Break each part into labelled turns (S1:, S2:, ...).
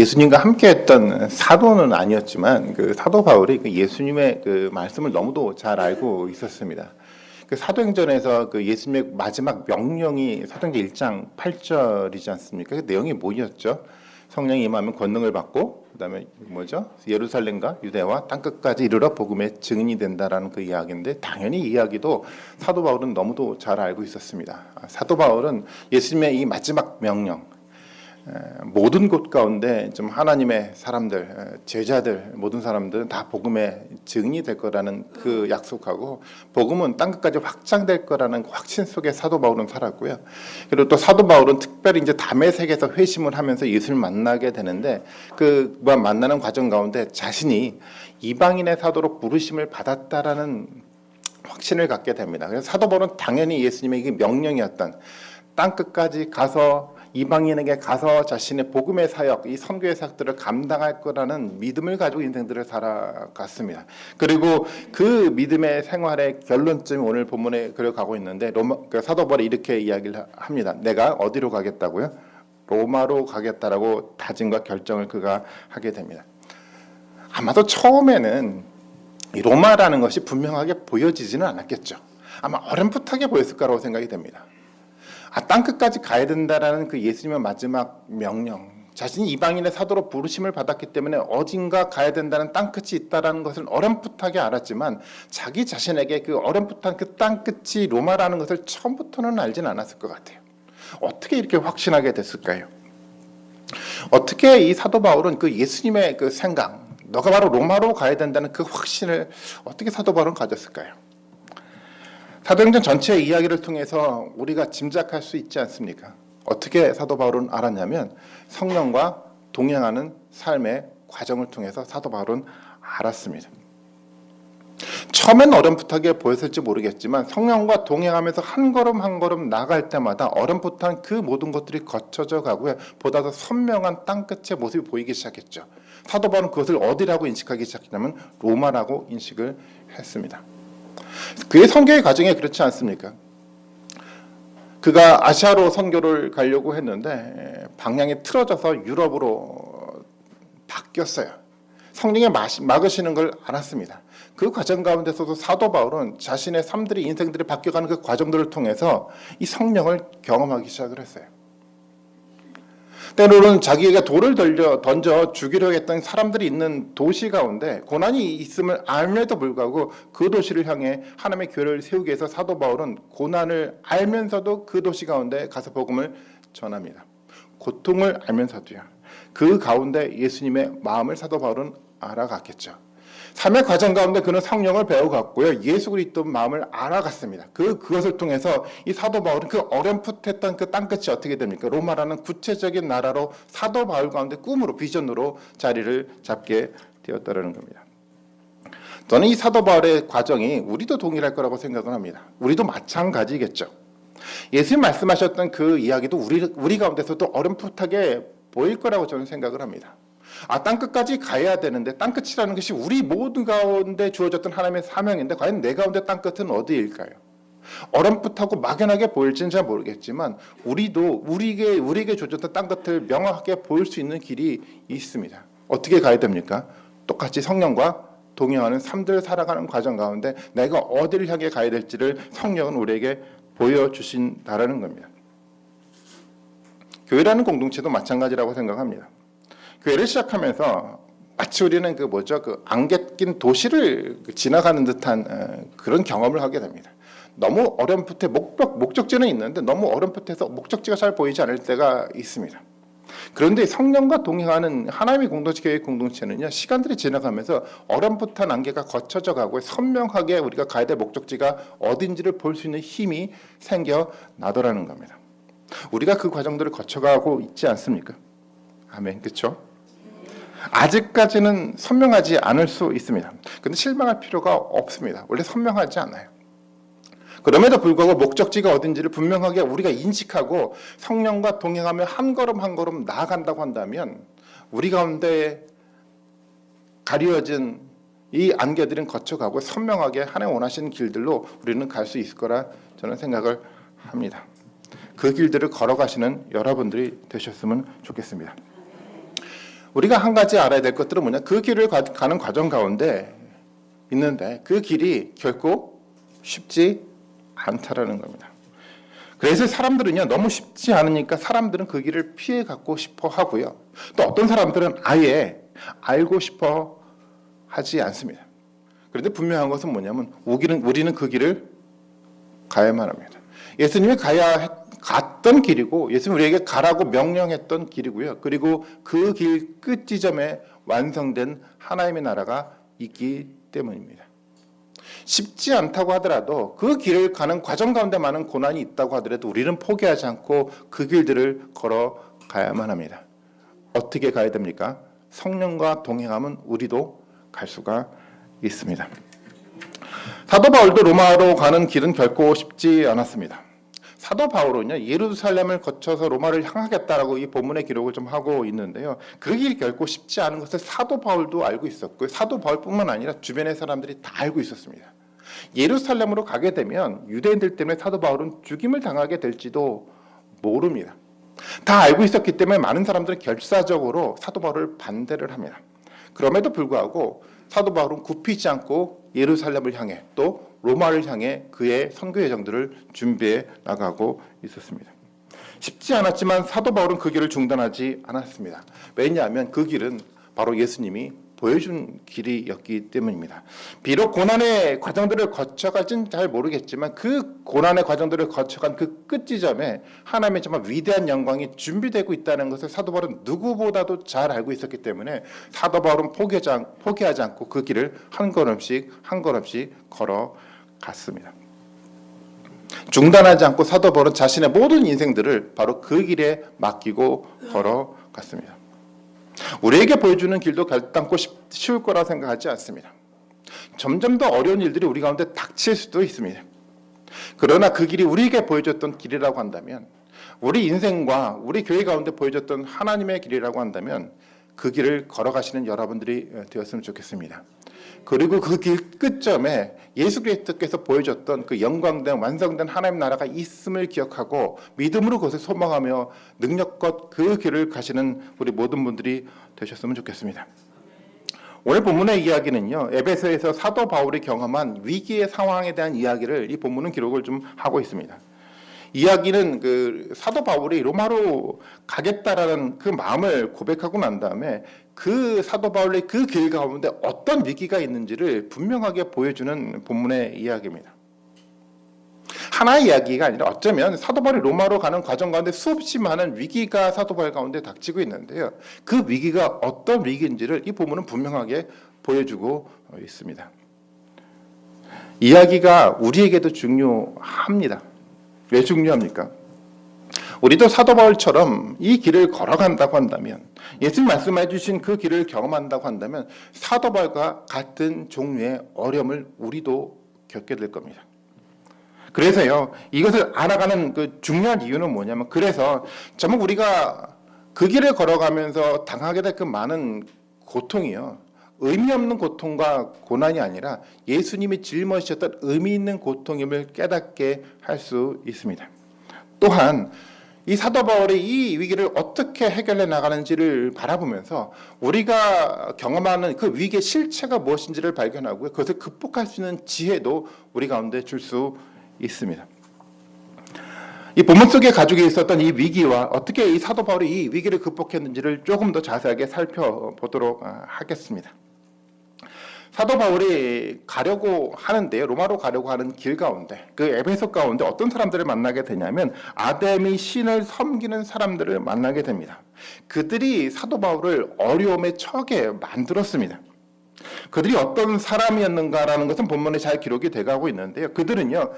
S1: 예수님과 함께했던 사도는 아니었지만 그 사도 바울이 그 예수님의 그 말씀을 너무도 잘 알고 있었습니다. 그 사도행전에서 그 예수님의 마지막 명령이 사도행전 1장 8절이지 않습니까? 그 내용이 뭐였죠? 성령이 임하면 권능을 받고 그다음에 뭐죠? 예루살렘과 유대와 땅 끝까지 이르러 복음의 증인이 된다라는 그 이야기인데 당연히 이 이야기도 사도 바울은 너무도 잘 알고 있었습니다. 아, 사도 바울은 예수님의 이 마지막 명령 에, 모든 곳 가운데 좀 하나님의 사람들, 에, 제자들, 모든 사람들은 다 복음의 증인이 될 거라는 그 약속하고 복음은 땅 끝까지 확장될 거라는 그 확신 속에 사도 바울은 살았고요. 그리고 또 사도 바울은 특별히 이제 담에색에서 회심을 하면서 예수를 만나게 되는데 그 만나는 과정 가운데 자신이 이방인의 사도로 부르심을 받았다라는 확신을 갖게 됩니다. 그래서 사도 바울은 당연히 예수님의 명령이었던 땅 끝까지 가서 이방인에게 가서 자신의 복음의 사역, 이 선교의 사역들을 감당할 거라는 믿음을 가지고 인생들을 살아갔습니다. 그리고 그 믿음의 생활의 결론점이 오늘 본문에 그려가고 있는데 로마 그 사도 바울이 이렇게 이야기를 합니다. 내가 어디로 가겠다고요? 로마로 가겠다라고 다짐과 결정을 그가 하게 됩니다. 아마도 처음에는 이 로마라는 것이 분명하게 보여지지는 않았겠죠. 아마 어렴풋하게 보였을 거라고 생각이 됩니다. 아, 땅 끝까지 가야 된다라는 그 예수님의 마지막 명령. 자신이 이방인의 사도로 부르심을 받았기 때문에 어딘가 가야 된다는 땅 끝이 있다라는 것을 어렴풋하게 알았지만 자기 자신에게 그 어렴풋한 그 땅 끝이 로마라는 것을 처음부터는 알진 않았을 것 같아요. 어떻게 이렇게 확신하게 됐을까요? 어떻게 이 사도 바울은 그 예수님의 그 생각, 너가 바로 로마로 가야 된다는 그 확신을 어떻게 사도 바울은 가졌을까요? 사도행전 전체의 이야기를 통해서 우리가 짐작할 수 있지 않습니까? 어떻게 사도 바울은 알았냐면 성령과 동행하는 삶의 과정을 통해서 사도 바울은 알았습니다. 처음엔 어렴풋하게 보였을지 모르겠지만 성령과 동행하면서 한 걸음 한 걸음 나갈 때마다 어렴풋한 그 모든 것들이 거쳐져 가고요. 보다 더 선명한 땅끝의 모습이 보이기 시작했죠. 사도 바울은 그것을 어디라고 인식하기 시작했냐면 로마라고 인식을 했습니다. 그의 선교의 과정에 그렇지 않습니까? 그가 아시아로 선교를 가려고 했는데 방향이 틀어져서 유럽으로 바뀌었어요. 성령이 막으시는 걸 알았습니다. 그 과정 가운데서도 사도 바울은 자신의 삶들이 인생들이 바뀌어가는 그 과정들을 통해서 이 성령을 경험하기 시작을 했어요. 때로는 자기에게 돌을 던져, 던져 죽이려 했던 사람들이 있는 도시 가운데 고난이 있음을 알면도 불구하고 그 도시를 향해 하나님의 교회를 세우기 위해서 사도 바울은 고난을 알면서도 그 도시 가운데 가서 복음을 전합니다. 고통을 알면서도요. 그 가운데 예수님의 마음을 사도 바울은 알아갔겠죠. 삶의 과정 가운데 그는 성령을 배워갔고요. 예수 그리스도 마음을 알아갔습니다. 그 그것을 통해서 이 사도 바울은 그 어렴풋했던 그 땅끝이 어떻게 됩니까? 로마라는 구체적인 나라로 사도 바울 가운데 꿈으로 비전으로 자리를 잡게 되었다는 겁니다. 저는 이 사도 바울의 과정이 우리도 동일할 거라고 생각을 합니다. 우리도 마찬가지겠죠. 예수님 말씀하셨던 그 이야기도 우리 우리 가운데서도 어렴풋하게 보일 거라고 저는 생각을 합니다. 아, 땅 끝까지 가야 되는데 땅 끝이라는 것이 우리 모든 가운데 주어졌던 하나님의 사명인데 과연 내 가운데 땅 끝은 어디일까요? 어렴풋하고 막연하게 보일지는 잘 모르겠지만 우리도 우리에게 우리에게 주어졌던 땅 끝을 명확하게 보일 수 있는 길이 있습니다. 어떻게 가야 됩니까? 똑같이 성령과 동행하는 삶들을 살아가는 과정 가운데 내가 어디를 향해 가야 될지를 성령은 우리에게 보여주신다라는 겁니다. 교회라는 공동체도 마찬가지라고 생각합니다. 교회를 시작하면서 마치 우리는 그 뭐죠 그 안개 낀 도시를 지나가는 듯한 그런 경험을 하게 됩니다. 너무 어렴풋해 목적 목적지는 있는데 너무 어렴풋해서 목적지가 잘 보이지 않을 때가 있습니다. 그런데 성령과 동행하는 하나님의 공동체 교회 공동체는요 시간들이 지나가면서 어렴풋한 안개가 거쳐져 가고 선명하게 우리가 가야 될 목적지가 어딘지를 볼 수 있는 힘이 생겨 나더라는 겁니다. 우리가 그 과정들을 거쳐가고 있지 않습니까? 아멘, 그렇죠? 아직까지는 선명하지 않을 수 있습니다. 근데 실망할 필요가 없습니다. 원래 선명하지 않아요. 그럼에도 불구하고 목적지가 어딘지를 분명하게 우리가 인식하고 성령과 동행하며 한 걸음 한 걸음 나아간다고 한다면 우리 가운데 가려진 이 안개들은 거쳐가고 선명하게 하나님 원하시는 길들로 우리는 갈 수 있을 거라 저는 생각을 합니다. 그 길들을 걸어가시는 여러분들이 되셨으면 좋겠습니다. 우리가 한 가지 알아야 될 것들은 뭐냐? 그 길을 가, 가는 과정 가운데 있는데 그 길이 결코 쉽지 않다라는 겁니다. 그래서 사람들은요 너무 쉽지 않으니까 사람들은 그 길을 피해 갖고 싶어 하고요. 또 어떤 사람들은 아예 알고 싶어 하지 않습니다. 그런데 분명한 것은 뭐냐면 우리는 그 길을 가야만 합니다. 예수님이 가야 했, 갔던 길이고 예수님 우리에게 가라고 명령했던 길이고요. 그리고 그 길 끝 지점에 완성된 하나님의 나라가 있기 때문입니다. 쉽지 않다고 하더라도 그 길을 가는 과정 가운데 많은 고난이 있다고 하더라도 우리는 포기하지 않고 그 길들을 걸어 가야만 합니다. 어떻게 가야 됩니까? 성령과 동행하면 우리도 갈 수가 있습니다. 사도 바울도 로마로 가는 길은 결코 쉽지 않았습니다. 사도 바울은요 예루살렘을 거쳐서 로마를 향하겠다라고 이 본문의 기록을 좀 하고 있는데요. 그 길이 결코 쉽지 않은 것을 사도 바울도 알고 있었고요. 사도 바울뿐만 아니라 주변의 사람들이 다 알고 있었습니다. 예루살렘으로 가게 되면 유대인들 때문에 사도 바울은 죽임을 당하게 될지도 모릅니다. 다 알고 있었기 때문에 많은 사람들은 결사적으로 사도 바울을 반대를 합니다. 그럼에도 불구하고 사도 바울은 굽히지 않고 예루살렘을 향해 또 로마를 향해 그의 선교 여정들을 준비해 나가고 있었습니다. 쉽지 않았지만 사도 바울은 그 길을 중단하지 않았습니다. 왜냐하면 그 길은 바로 예수님이 보여준 길이었기 때문입니다. 비록 고난의 과정들을 거쳐갈진 잘 모르겠지만 그 고난의 과정들을 거쳐간 그 끝 지점에 하나님의 정말 위대한 영광이 준비되고 있다는 것을 사도 바울은 누구보다도 잘 알고 있었기 때문에 사도 바울은 포기하지 않고 그 길을 한 걸음씩 한 걸음씩 걸어 갔습니다. 중단하지 않고 사도 바울은 자신의 모든 인생들을 바로 그 길에 맡기고 걸어갔습니다. 우리에게 보여주는 길도 결단코 쉬울 거라 생각하지 않습니다. 점점 더 어려운 일들이 우리 가운데 닥칠 수도 있습니다. 그러나 그 길이 우리에게 보여줬던 길이라고 한다면, 우리 인생과 우리 교회 가운데 보여줬던 하나님의 길이라고 한다면, 그 길을 걸어가시는 여러분들이 되었으면 좋겠습니다. 그리고 그 길 끝점에 예수 그리스도께서 보여줬던 그 영광된 완성된 하나님 나라가 있음을 기억하고 믿음으로 그것을 소망하며 능력껏 그 길을 가시는 우리 모든 분들이 되셨으면 좋겠습니다. 오늘 본문의 이야기는요. 에베소에서 사도 바울이 경험한 위기의 상황에 대한 이야기를 이 본문은 기록을 좀 하고 있습니다. 이야기는 그 사도 바울이 로마로 가겠다라는 그 마음을 고백하고 난 다음에 그 사도 바울의 그 길 가운데 어떤 위기가 있는지를 분명하게 보여주는 본문의 이야기입니다. 하나의 이야기가 아니라 어쩌면 사도 바울이 로마로 가는 과정 가운데 수없이 많은 위기가 사도 바울 가운데 닥치고 있는데요. 그 위기가 어떤 위기인지를 이 본문은 분명하게 보여주고 있습니다. 이야기가 우리에게도 중요합니다. 왜 중요합니까? 우리도 사도 바울처럼 이 길을 걸어간다고 한다면 예수님 말씀해 주신 그 길을 경험한다고 한다면 사도 바울과 같은 종류의 어려움을 우리도 겪게 될 겁니다. 그래서요 이것을 알아가는 그 중요한 이유는 뭐냐면 그래서 정말 우리가 그 길을 걸어가면서 당하게 될 그 많은 고통이요 의미 없는 고통과 고난이 아니라 예수님이 짊어지셨던 의미 있는 고통임을 깨닫게 할 수 있습니다. 또한 이 사도 바울이 이 위기를 어떻게 해결해 나가는지를 바라보면서 우리가 경험하는 그 위기의 실체가 무엇인지를 발견하고 그것을 극복할 수 있는 지혜도 우리 가운데 줄 수 있습니다. 이 본문 속에 가지고 있었던 이 위기와 어떻게 이 사도 바울이 이 위기를 극복했는지를 조금 더 자세하게 살펴보도록 하겠습니다. 사도 바울이 가려고 하는데 로마로 가려고 하는 길 가운데 그 에베소 가운데 어떤 사람들을 만나게 되냐면 아데미 신을 섬기는 사람들을 만나게 됩니다. 그들이 사도 바울을 어려움에 처하게 만들었습니다. 그들이 어떤 사람이었는가라는 것은 본문에 잘 기록이 돼가고 있는데요. 그들은요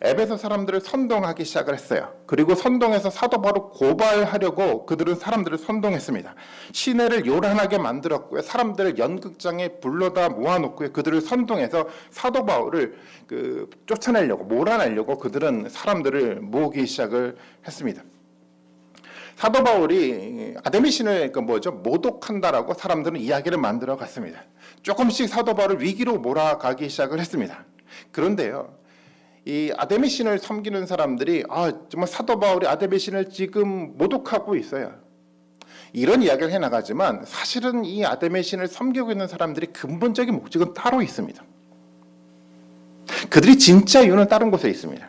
S1: 에베소 사람들을 선동하기 시작을 했어요. 그리고 선동해서 사도 바울을 고발하려고 그들은 사람들을 선동했습니다. 시내를 요란하게 만들었고요. 사람들을 연극장에 불러다 모아놓고요. 그들을 선동해서 사도 바울을 그 쫓아내려고 몰아내려고 그들은 사람들을 모으기 시작을 했습니다. 사도 바울이 아데미 신을 그 뭐죠 모독한다라고 사람들은 이야기를 만들어 갔습니다. 조금씩 사도 바울을 위기로 몰아가기 시작을 했습니다. 그런데요. 이 아데미 신을 섬기는 사람들이 아 정말 사도 바울이 아데미 신을 지금 모독하고 있어요. 이런 이야기를 해 나가지만 사실은 이 아담의 신을 섬기고 있는 사람들이 근본적인 목적은 따로 있습니다. 그들이 진짜 이유는 다른 곳에 있습니다.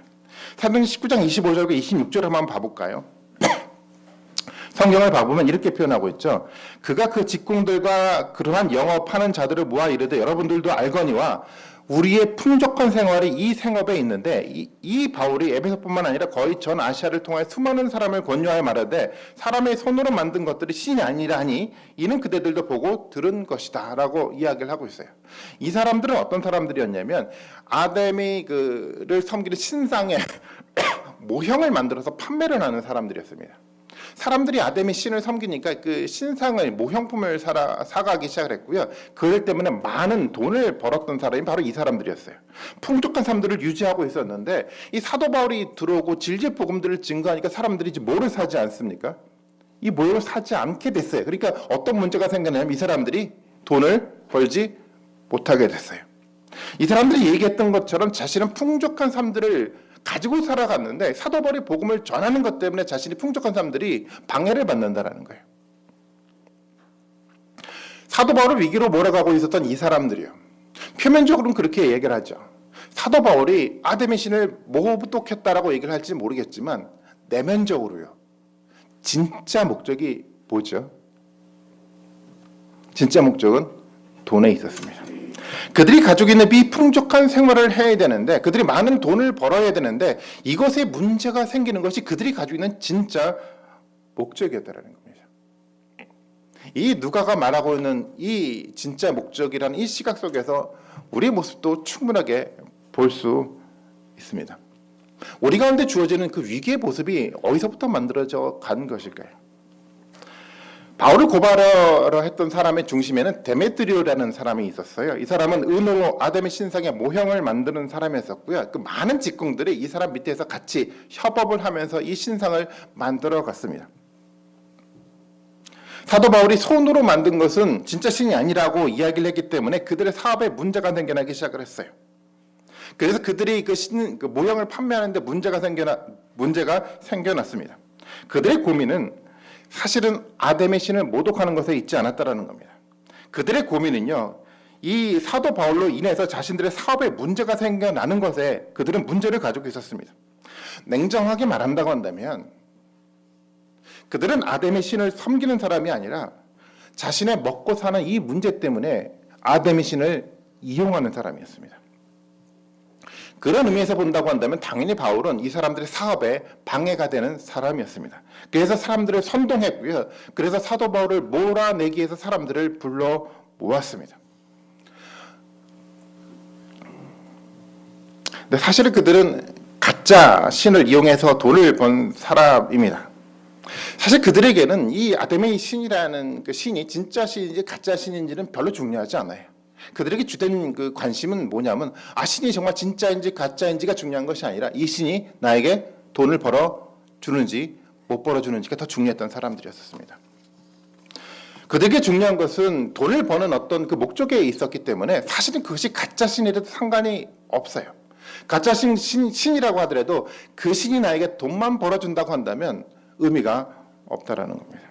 S1: 사도행 19장 25절과 26절 한번 봐볼까요? 성경을 봐보면 이렇게 표현하고 있죠. 그가 그 직공들과 그러한 영업하는 자들을 모아 이르되 여러분들도 알거니와 우리의 풍족한 생활이 이 생업에 있는데 이, 이 바울이 에베소뿐만 아니라 거의 전 아시아를 통해 수많은 사람을 권유하여 말하되 사람의 손으로 만든 것들이 신이 아니라 하니 이는 그대들도 보고 들은 것이다라고 이야기를 하고 있어요. 이 사람들은 어떤 사람들이었냐면 아담이 그를 섬기는 신상의 모형을 만들어서 판매를 하는 사람들이었습니다. 사람들이 아담의 신을 섬기니까 그 신상을 모형품을 사라, 사가기 시작을 했고요. 그것 때문에 많은 돈을 벌었던 사람이 바로 이 사람들이었어요. 풍족한 삶들을 유지하고 있었는데 이 사도 바울이 들어오고 질질 복음들을 증거하니까 사람들이 이제 뭐를 사지 않습니까? 이 모형을 사지 않게 됐어요. 그러니까 어떤 문제가 생겼냐면 이 사람들이 돈을 벌지 못하게 됐어요. 이 사람들이 얘기했던 것처럼 자신은 풍족한 삶들을 가지고 살아갔는데 사도 바울이 복음을 전하는 것 때문에 자신이 풍족한 사람들이 방해를 받는다라는 거예요. 사도 바울을 위기로 몰아가고 있었던 이 사람들이요. 표면적으로는 그렇게 얘기를 하죠. 사도 바울이 아담의 신을 모독했다라고 얘기를 할지 모르겠지만 내면적으로요. 진짜 목적이 뭐죠? 진짜 목적은 돈에 있었습니다. 그들이 가지고 있는 비풍족한 생활을 해야 되는데 그들이 많은 돈을 벌어야 되는데 이것에 문제가 생기는 것이 그들이 가지고 있는 진짜 목적이었다라는 겁니다. 이 누가가 말하고 있는 이 진짜 목적이라는 이 시각 속에서 우리 모습도 충분하게 볼 수 있습니다. 우리 가운데 주어지는 그 위기의 모습이 어디서부터 만들어져 간 것일까요? 바울을 고발하러 했던 사람의 중심에는 데메트리오라는 사람이 있었어요. 이 사람은 은으로 아담의 신상의 모형을 만드는 사람이었고요. 그 많은 직공들이 이 사람 밑에서 같이 협업을 하면서 이 신상을 만들어 갔습니다. 사도 바울이 손으로 만든 것은 진짜 신이 아니라고 이야기를 했기 때문에 그들의 사업에 문제가 생겨나기 시작을 했어요. 그래서 그들이 그, 신, 그 모형을 판매하는데 문제가 생겨나 문제가 생겨났습니다. 그들의 고민은 사실은 아담의 신을 모독하는 것에 있지 않았다라는 겁니다. 그들의 고민은요. 이 사도 바울로 인해서 자신들의 사업에 문제가 생겨나는 것에 그들은 문제를 가지고 있었습니다. 냉정하게 말한다고 한다면 그들은 아담의 신을 섬기는 사람이 아니라 자신의 먹고 사는 이 문제 때문에 아담의 신을 이용하는 사람이었습니다. 그런 의미에서 본다고 한다면 당연히 바울은 이 사람들의 사업에 방해가 되는 사람이었습니다. 그래서 사람들을 선동했고요. 그래서 사도 바울을 몰아내기 위해서 사람들을 불러 모았습니다. 근데 사실은 그들은 가짜 신을 이용해서 돈을 번 사람입니다. 사실 그들에게는 이 아데메이 신이라는 그 신이 진짜 신인지 가짜 신인지는 별로 중요하지 않아요. 그들에게 주된 그 관심은 뭐냐면 아 신이 정말 진짜인지 가짜인지가 중요한 것이 아니라 이 신이 나에게 돈을 벌어 주는지 못 벌어 주는지가 더 중요했던 사람들이었습니다. 그들에게 중요한 것은 돈을 버는 어떤 그 목적에 있었기 때문에 사실은 그것이 가짜 신이라도 상관이 없어요. 가짜 신, 신, 신이라고 하더라도 그 신이 나에게 돈만 벌어준다고 한다면 의미가 없다라는 겁니다.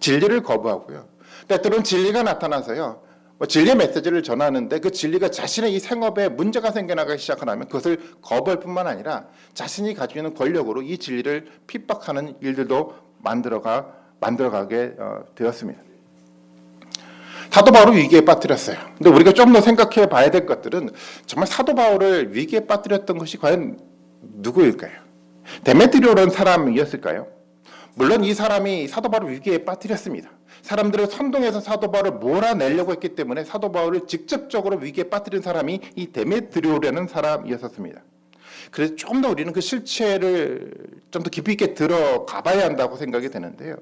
S1: 진리를 거부하고요. 때때로는 진리가 나타나서요. 뭐 진리의 메시지를 전하는데 그 진리가 자신의 이 생업에 문제가 생겨나기 시작하면 그것을 거부할 뿐만 아니라 자신이 가지고 있는 권력으로 이 진리를 핍박하는 일들도 만들어가 만들어가게 어, 되었습니다. 사도 바울을 위기에 빠뜨렸어요. 근데 우리가 좀 더 생각해 봐야 될 것들은 정말 사도 바울을 위기에 빠뜨렸던 것이 과연 누구일까요? 데메트리오라는 사람이었을까요? 물론 이 사람이 사도 바울을 위기에 빠뜨렸습니다. 사람들을 선동해서 사도 바울을 몰아내려고 했기 때문에 사도 바울을 직접적으로 위기에 빠뜨린 사람이 이 데메트리오라는 사람이었습니다. 그래서 조금 더 우리는 그 실체를 좀 더 깊이 있게 들어가 봐야 한다고 생각이 되는데요.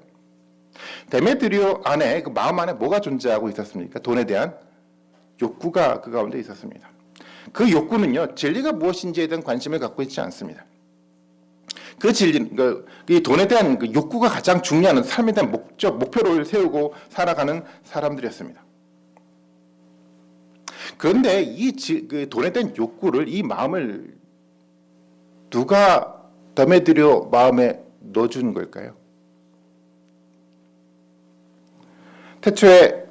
S1: 데메트리오 안에 그 마음 안에 뭐가 존재하고 있었습니까? 돈에 대한 욕구가 그 가운데 있었습니다. 그 욕구는요, 진리가 무엇인지에 대한 관심을 갖고 있지 않습니다. 그 진리, 그, 이 돈에 대한 그 욕구가 가장 중요한 삶에 대한 목적, 목표를 세우고 살아가는 사람들이었습니다. 그런데 이 지, 그 돈에 대한 욕구를, 이 마음을 누가 담에들여 마음에 넣어주는 걸까요? 태초에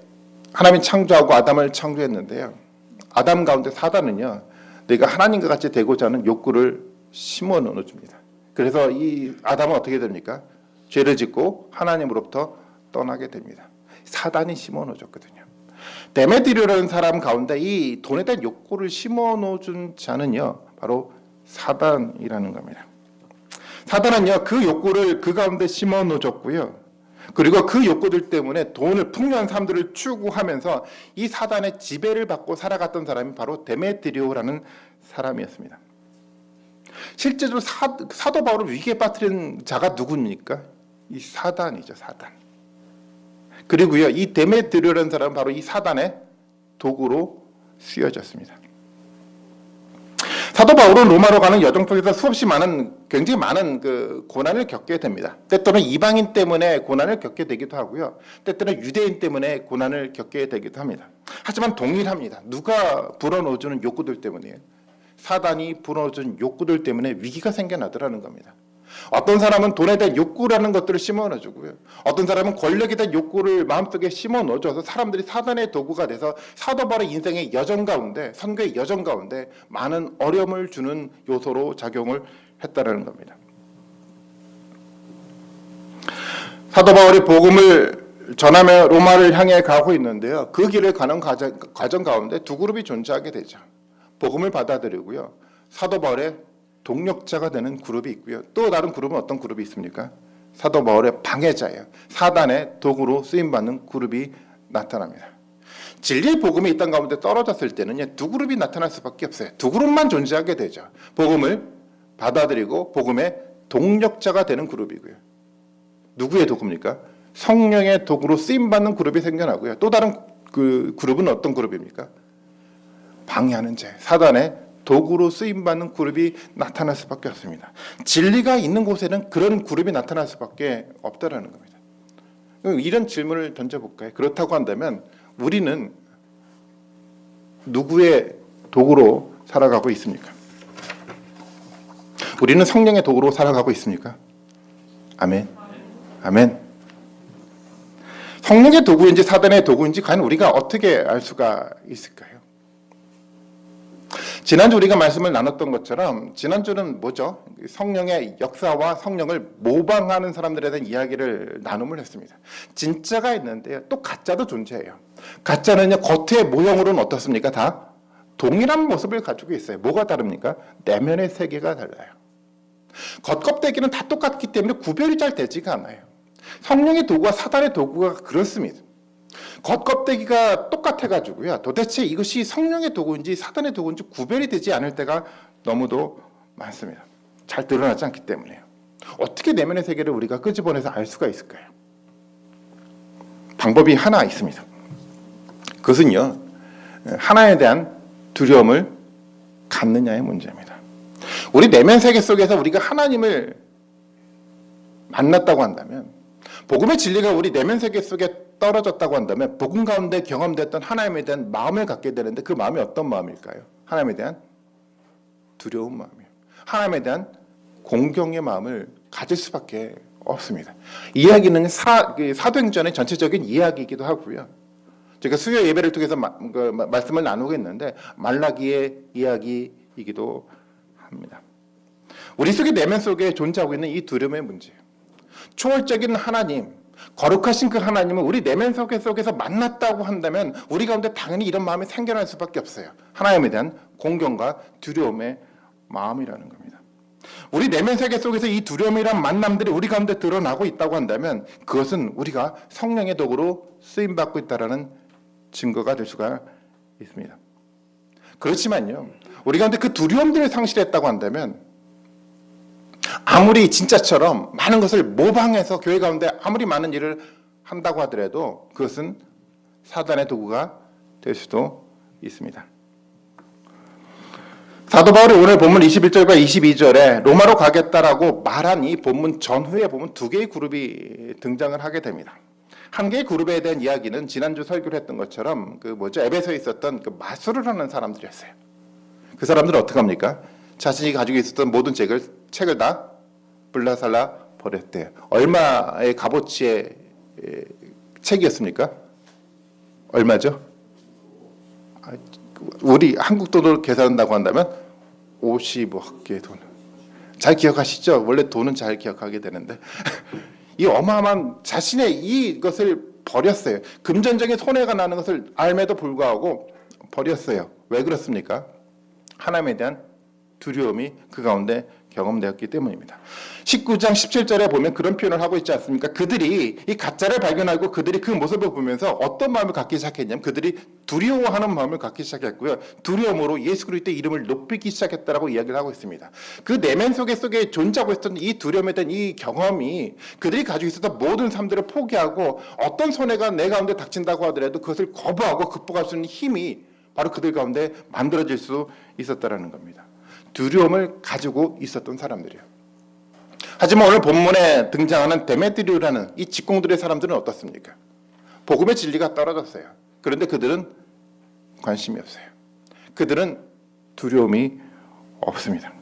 S1: 하나님이 창조하고 아담을 창조했는데요. 아담 가운데 사단은요. 내가 하나님과 같이 되고자 하는 욕구를 심어 넣어 줍니다. 그래서 이 아담은 어떻게 됩니까? 죄를 짓고 하나님으로부터 떠나게 됩니다. 사단이 심어 넣어 줬거든요. 데메디르라는 사람 가운데 이 돈에 대한 욕구를 심어 준 자는요. 바로 사단이라는 겁니다. 사단은요. 그 욕구를 그 가운데 심어 줬고요. 그리고 그 욕구들 때문에 돈을 풍요한 사람들을 추구하면서 이 사단의 지배를 받고 살아갔던 사람이 바로 데메트리오라는 사람이었습니다. 실제로 사, 사도 바울을 위기에 빠뜨린 자가 누굽니까? 이 사단이죠, 사단. 그리고요, 이 데메트리오라는 사람은 바로 이 사단의 도구로 쓰여졌습니다. 사도 바울은 로마로 가는 여정 속에서 수없이 많은 굉장히 많은 그 고난을 겪게 됩니다. 때때로 이방인 때문에 고난을 겪게 되기도 하고요. 때때로 유대인 때문에 고난을 겪게 되기도 합니다. 하지만 동일합니다. 누가 불어넣어주는 욕구들 때문이에요. 사단이 불어넣어준 욕구들 때문에 위기가 생겨나더라는 겁니다. 어떤 사람은 돈에 대한 욕구라는 것들을 심어 넣어주고요. 어떤 사람은 권력에 대한 욕구를 마음속에 심어 넣어줘서 사람들이 사단의 도구가 돼서 사도 바울의 인생의 여정 가운데 선교의 여정 가운데 많은 어려움을 주는 요소로 작용을 했다라는 겁니다. 사도 바울이 복음을 전하며 로마를 향해 가고 있는데요. 그 길을 가는 과정, 과정 가운데 두 그룹이 존재하게 되죠. 복음을 받아들이고요. 사도 바울의 동력자가 되는 그룹이 있고요. 또 다른 그룹은 어떤 그룹이 있습니까? 사도 바울의 방해자예요. 사단의 도구로 쓰임 받는 그룹이 나타납니다. 진리의 복음이 이 땅 가운데 떨어졌을 때는 두 그룹이 나타날 수밖에 없어요. 두 그룹만 존재하게 되죠. 복음을 받아들이고 복음의 동력자가 되는 그룹이고요. 누구의 도구입니까? 성령의 도구로 쓰임 받는 그룹이 생겨나고요. 또 다른 그 그룹은 어떤 그룹입니까? 방해하는 자, 사단의 도구로 쓰임 받는 그룹이 나타날 수밖에 없습니다. 진리가 있는 곳에는 그런 그룹이 나타날 수밖에 없다라는 겁니다. 이런 질문을 던져볼까요? 그렇다고 한다면 우리는 누구의 도구로 살아가고 있습니까? 우리는 성령의 도구로 살아가고 있습니까? 아멘. 아멘. 성령의 도구인지 사단의 도구인지 과연 우리가 어떻게 알 수가 있을까요? 지난주 우리가 말씀을 나눴던 것처럼 지난주는 뭐죠? 성령의 역사와 성령을 모방하는 사람들에 대한 이야기를 나눔을 했습니다. 진짜가 있는데 또 가짜도 존재해요. 가짜는요 겉의 모형으로는 어떻습니까? 다 동일한 모습을 가지고 있어요. 뭐가 다릅니까? 내면의 세계가 달라요. 겉껍데기는 다 똑같기 때문에 구별이 잘 되지가 않아요. 성령의 도구와 사단의 도구가 그렇습니다. 겉껍데기가 똑같아가지고요. 도대체 이것이 성령의 도구인지 사단의 도구인지 구별이 되지 않을 때가 너무도 많습니다. 잘 드러나지 않기 때문에요. 어떻게 내면의 세계를 우리가 끄집어내서 알 수가 있을까요? 방법이 하나 있습니다. 그것은요, 하나에 대한 두려움을 갖느냐의 문제입니다. 우리 내면 세계 속에서 우리가 하나님을 만났다고 한다면, 복음의 진리가 우리 내면 세계 속에 떨어졌다고 한다면 복음 가운데 경험됐던 하나님에 대한 마음을 갖게 되는데 그 마음이 어떤 마음일까요? 하나님에 대한 두려운 마음이에요. 하나님에 대한 공경의 마음을 가질 수밖에 없습니다. 이야기는 사, 그 사도행전의 전체적인 이야기이기도 하고요. 제가 수요 예배를 통해서 마, 그, 말씀을 나누고 있는데 말라기의 이야기이기도 합니다. 우리 속의 내면 속에 존재하고 있는 이 두려움의 문제예요. 초월적인 하나님, 거룩하신 그 하나님은 우리 내면 속에 속에서 만났다고 한다면 우리 가운데 당연히 이런 마음이 생겨날 수밖에 없어요. 하나님에 대한 공경과 두려움의 마음이라는 겁니다. 우리 내면 세계 속에서 이 두려움이란 만남들이 우리 가운데 드러나고 있다고 한다면 그것은 우리가 성령의 도구로 쓰임 받고 있다라는 증거가 될 수가 있습니다. 그렇지만요, 우리 가운데 그 두려움들을 상실했다고 한다면 아무리 진짜처럼 많은 것을 모방해서 교회 가운데 아무리 많은 일을 한다고 하더라도 그것은 사단의 도구가 될 수도 있습니다. 사도 바울이 오늘 본문 21절과 22절에 로마로 가겠다라고 말한 이 본문 전후에 보면 두 개의 그룹이 등장을 하게 됩니다. 한 개의 그룹에 대한 이야기는 지난주 설교를 했던 것처럼 그 뭐죠 에베소에 있었던 그 마술을 하는 사람들이었어요. 그 사람들은 어떻게 합니까? 자신이 가지고 있었던 모든 책을 책을 다 불라살라 버렸대요. 얼마의 값어치의 책이었습니까? 얼마죠? 아, 우리 한국 돈으로 계산한다고 한다면 50억 개의 돈. 잘 기억하시죠? 원래 돈은 잘 기억하게 되는데 이 어마어마한 자신의 이것을 버렸어요. 금전적인 손해가 나는 것을 알매도 불구하고 버렸어요. 왜 그렇습니까? 하나님에 대한 두려움이 그 가운데 경험되었기 때문입니다. 19장 17절에 보면 그런 표현을 하고 있지 않습니까? 그들이 이 가짜를 발견하고 그들이 그 모습을 보면서 어떤 마음을 갖기 시작했냐면 그들이 두려워하는 마음을 갖기 시작했고요. 두려움으로 예수 그리스도의 이름을 높이기 시작했다라고 이야기를 하고 있습니다. 그 내면 속에 속에 존재하고 있었던 이 두려움에 대한 이 경험이 그들이 가지고 있었던 모든 삶들을 포기하고 어떤 손해가 내 가운데 닥친다고 하더라도 그것을 거부하고 극복할 수 있는 힘이 바로 그들 가운데 만들어질 수 있었다라는 겁니다. 두려움을 가지고 있었던 사람들이에요. 하지만 오늘 본문에 등장하는 데메트리오라는 이 직공들의 사람들은 어떻습니까? 복음의 진리가 떨어졌어요. 그런데 그들은 관심이 없어요. 그들은 두려움이 없습니다.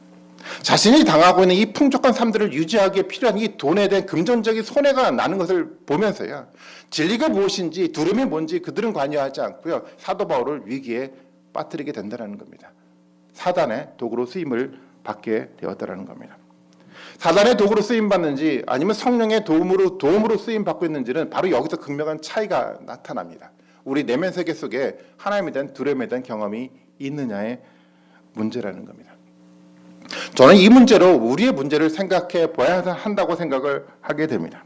S1: 자신이 당하고 있는 이 풍족한 삶들을 유지하기에 필요한 이 돈에 대한 금전적인 손해가 나는 것을 보면서야 진리가 무엇인지 두려움이 뭔지 그들은 관여하지 않고요. 사도 바울을 위기에 빠뜨리게 된다는 겁니다. 사단의 도구로 쓰임을 받게 되었다라는 겁니다. 사단의 도구로 쓰임 받는지 아니면 성령의 도움으로 도움으로 쓰임 받고 있는지는 바로 여기서 극명한 차이가 나타납니다. 우리 내면 세계 속에 하나님에 대한 두려움에 대한 경험이 있느냐의 문제라는 겁니다. 저는 이 문제로 우리의 문제를 생각해 봐야 한다고 생각을 하게 됩니다.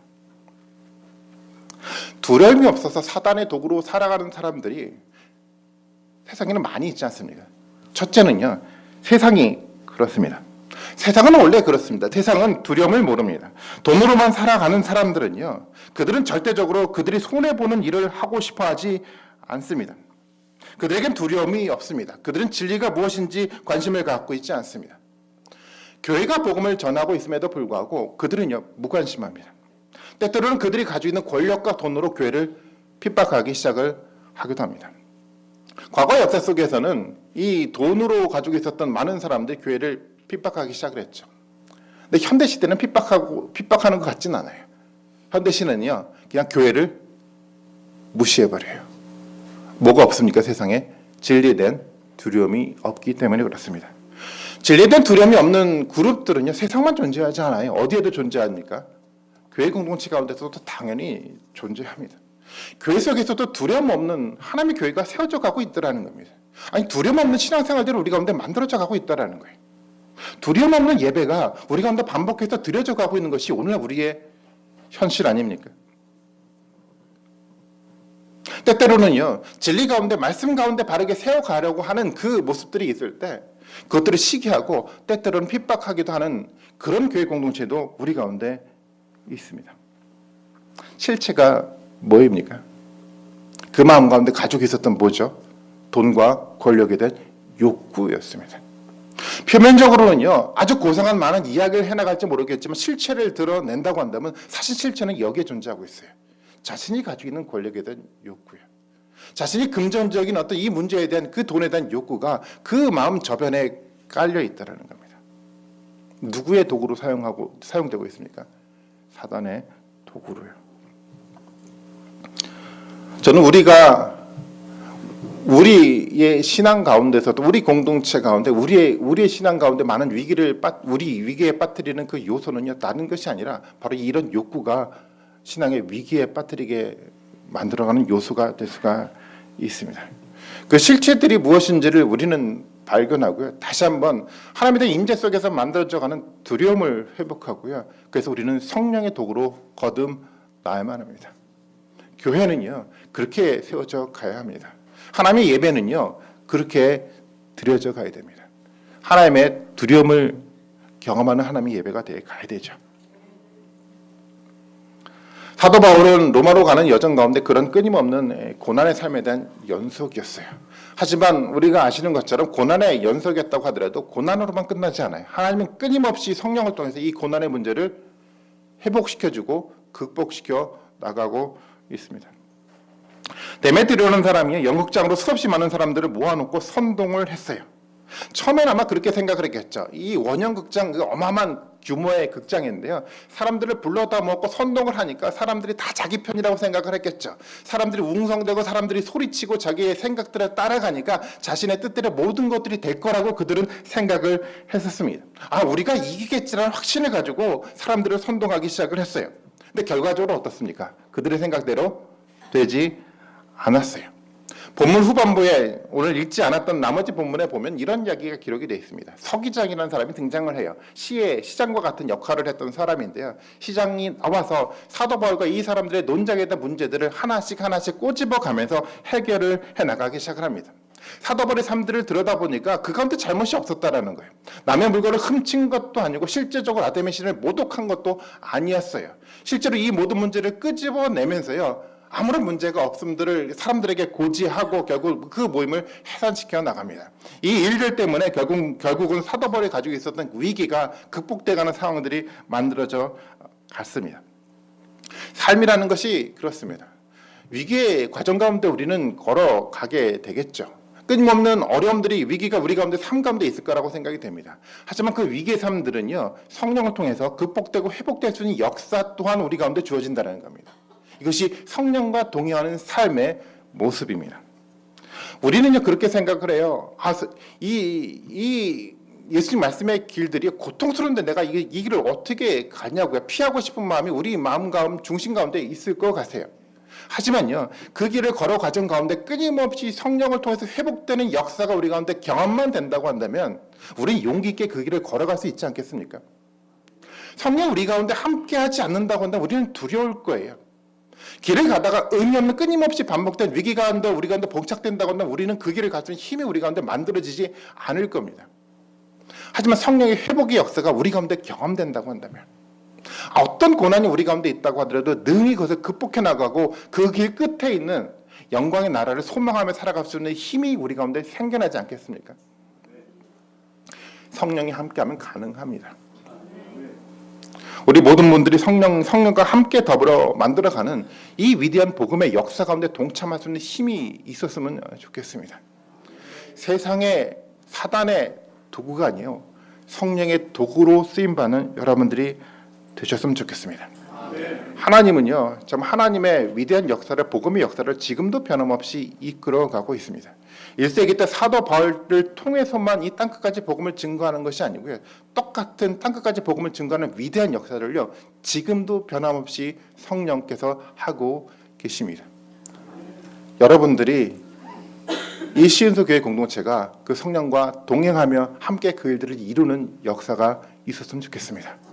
S1: 두려움이 없어서 사단의 도구로 살아가는 사람들이 세상에는 많이 있지 않습니까? 첫째는요, 세상이 그렇습니다. 세상은 원래 그렇습니다. 세상은 두려움을 모릅니다. 돈으로만 살아가는 사람들은요, 그들은 절대적으로 그들이 손해보는 일을 하고 싶어 하지 않습니다. 그들에겐 두려움이 없습니다. 그들은 진리가 무엇인지 관심을 갖고 있지 않습니다. 교회가 복음을 전하고 있음에도 불구하고 그들은요, 무관심합니다. 때때로는 그들이 가지고 있는 권력과 돈으로 교회를 핍박하기 시작을 하기도 합니다. 과거 역사 속에서는 이 돈으로 가지고 있었던 많은 사람들이 교회를 핍박하기 시작을 했죠. 근데 현대 시대는 핍박하고 핍박하는 것 같진 않아요. 현대 시는요, 그냥 교회를 무시해 버려요. 뭐가 없습니까 세상에 진리에 두려움이 없기 때문에 그렇습니다. 진리에 두려움이 없는 그룹들은요 세상만 존재하지 않아요. 어디에도 존재합니까? 교회 공동체 가운데서도 당연히 존재합니다. 교회 속에서도 두려움 없는 하나님의 교회가 세워져 가고 있다라는 겁니다. 아니 두려움 없는 신앙생활들을 우리 가운데 만들어져 가고 있다라는 거예요. 두려움 없는 예배가 우리 가운데 반복해서 드려져 가고 있는 것이 오늘 우리의 현실 아닙니까? 때때로는요 진리 가운데 말씀 가운데 바르게 세워가려고 하는 그 모습들이 있을 때 그것들을 시기하고 때때로는 핍박하기도 하는 그런 교회 공동체도 우리 가운데 있습니다. 실체가 뭐입니까? 그 마음 가운데 가지고 있었던 뭐죠? 돈과 권력에 대한 욕구였습니다. 표면적으로는요 아주 고상한 많은 이야기를 해나갈지 모르겠지만 실체를 드러낸다고 한다면 사실 실체는 여기에 존재하고 있어요. 자신이 가지고 있는 권력에 대한 욕구요. 자신이 금전적인 어떤 이 문제에 대한 그 돈에 대한 욕구가 그 마음 저변에 깔려 있다라는 겁니다. 누구의 도구로 사용하고 사용되고 있습니까? 사단의 도구로요. 저는 우리가 우리의 신앙 가운데서도 우리 공동체 가운데 우리의 우리의 신앙 가운데 많은 위기를 빠, 우리 위기에 빠뜨리는 그 요소는요 다른 것이 아니라 바로 이런 욕구가 신앙의 위기에 빠뜨리게 만들어가는 요소가 될 수가 있습니다. 그 실체들이 무엇인지를 우리는 발견하고요. 다시 한번 하나님의 임재 속에서 만들어져가는 두려움을 회복하고요. 그래서 우리는 성령의 도구로 거듭 나야만 합니다. 교회는요 그렇게 세워져 가야 합니다. 하나님의 예배는요 그렇게 드려져 가야 됩니다. 하나님의 두려움을 경험하는 하나님의 예배가 돼 가야 되죠. 사도 바울은 로마로 가는 여정 가운데 그런 끊임없는 고난의 삶에 대한 연속이었어요. 하지만 우리가 아시는 것처럼 고난의 연속이었다고 하더라도 고난으로만 끝나지 않아요. 하나님은 끊임없이 성령을 통해서 이 고난의 문제를 회복시켜주고 극복시켜 나가고 있습니다. 데메트리오는 사람이 연극장으로 수없이 많은 사람들을 모아놓고 선동을 했어요. 처음엔 아마 그렇게 생각을 했겠죠. 이 원형극장 그 어마어마한 규모의 극장인데요. 사람들을 불러다 먹고 선동을 하니까 사람들이 다 자기 편이라고 생각을 했겠죠. 사람들이 웅성대고 사람들이 소리치고 자기의 생각들에 따라가니까 자신의 뜻대로 모든 것들이 될 거라고 그들은 생각을 했었습니다. 아, 우리가 이기겠지라는 확신을 가지고 사람들을 선동하기 시작을 했어요. 근데 결과적으로 어떻습니까? 그들의 생각대로 되지 않았어요. 본문 후반부에 오늘 읽지 않았던 나머지 본문에 보면 이런 이야기가 기록이 되어 있습니다. 서기장이라는 사람이 등장을 해요. 시의 시장과 같은 역할을 했던 사람인데요. 시장이 나와서 사도 바울과 이 사람들의 논쟁에 대한 문제들을 하나씩 하나씩 꼬집어 가면서 해결을 해 나가기 시작을 합니다. 사도 바울의 삶들을 들여다보니까 그 가운데 잘못이 없었다라는 거예요. 남의 물건을 훔친 것도 아니고 실제적으로 아담의 신을 모독한 것도 아니었어요. 실제로 이 모든 문제를 끄집어내면서요. 아무런 문제가 없음들을 사람들에게 고지하고 결국 그 모임을 해산시켜 나갑니다. 이 일들 때문에 결국 결국은 사도벌이 가지고 있었던 위기가 극복돼가는 상황들이 만들어져 갔습니다. 삶이라는 것이 그렇습니다. 위기의 과정 가운데 우리는 걸어가게 되겠죠. 끊임없는 어려움들이 위기가 우리 가운데 삶 가운데 있을 거라고 생각이 됩니다. 하지만 그 위기의 삶들은요 성령을 통해서 극복되고 회복될 수 있는 역사 또한 우리 가운데 주어진다는 겁니다. 이것이 성령과 동의하는 삶의 모습입니다. 우리는요 그렇게 생각을 해요. 아, 이, 이 예수님 말씀의 길들이 고통스러운데 내가 이, 이 길을 어떻게 가냐고요. 피하고 싶은 마음이 우리 마음 가운 중심 가운데 있을 것 같아요. 하지만요 그 길을 걸어 과정 가운데 끊임없이 성령을 통해서 회복되는 역사가 우리 가운데 경험만 된다고 한다면 우리는 용기 있게 그 길을 걸어갈 수 있지 않겠습니까? 성령 우리 가운데 함께하지 않는다고 한다면 우리는 두려울 거예요. 길을 가다가 의미 없는 끊임없이 반복된 위기 가운데 우리 가운데 봉착된다고 한다면 우리는 그 길을 있는 힘이 우리 가운데 만들어지지 않을 겁니다. 하지만 성령의 회복의 역사가 우리 가운데 경험된다고 한다면 아, 어떤 고난이 우리 가운데 있다고 하더라도 능히 그것을 극복해 나가고 그 길 끝에 있는 영광의 나라를 소망하며 살아갈 수 있는 힘이 우리 가운데 생겨나지 않겠습니까? 성령이 함께하면 가능합니다. 우리 모든 분들이 성령 성령과 함께 더불어 만들어가는 이 위대한 복음의 역사 가운데 동참할 수 있는 힘이 있었으면 좋겠습니다. 세상의 사단의 도구가 아니요 성령의 도구로 쓰임 받는 여러분들이 되셨으면 좋겠습니다. 하나님은요, 참 하나님의 위대한 역사를 복음의 역사를 지금도 변함없이 이끌어가고 있습니다. 1세기 때 사도 바울을 통해서만 이 땅끝까지 복음을 증거하는 것이 아니고요. 똑같은 땅끝까지 복음을 증거하는 위대한 역사를요. 지금도 변함없이 성령께서 하고 계십니다. 여러분들이 이 시은소 교회 공동체가 그 성령과 동행하며 함께 그 일들을 이루는 역사가 있었으면 좋겠습니다.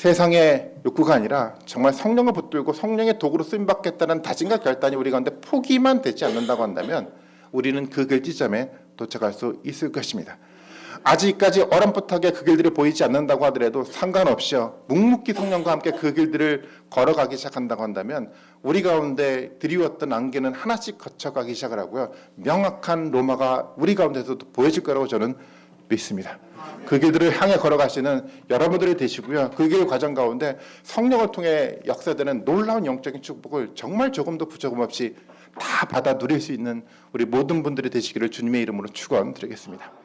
S1: 세상의 욕구가 아니라 정말 성령을 붙들고 성령의 도구로 쓰임 받겠다는 다짐과 결단이 우리 가운데 포기만 되지 않는다고 한다면 우리는 그 결지점에 도착할 수 있을 것입니다. 아직까지 어렴풋하게 그 길들이 보이지 않는다고 하더라도 상관없이요 묵묵히 성령과 함께 그 길들을 걸어가기 시작한다고 한다면 우리 가운데 드리웠던 안개는 하나씩 거쳐가기 시작을 하고요 명확한 로마가 우리 가운데서도 보여질 거라고 저는 믿습니다. 그 길들을 향해 걸어가시는 여러분들이 되시고요. 그 길 과정 가운데 성령을 통해 역사되는 놀라운 영적인 축복을 정말 조금도 부족함 없이 다 받아 누릴 수 있는 우리 모든 분들이 되시기를 주님의 이름으로 축원드리겠습니다.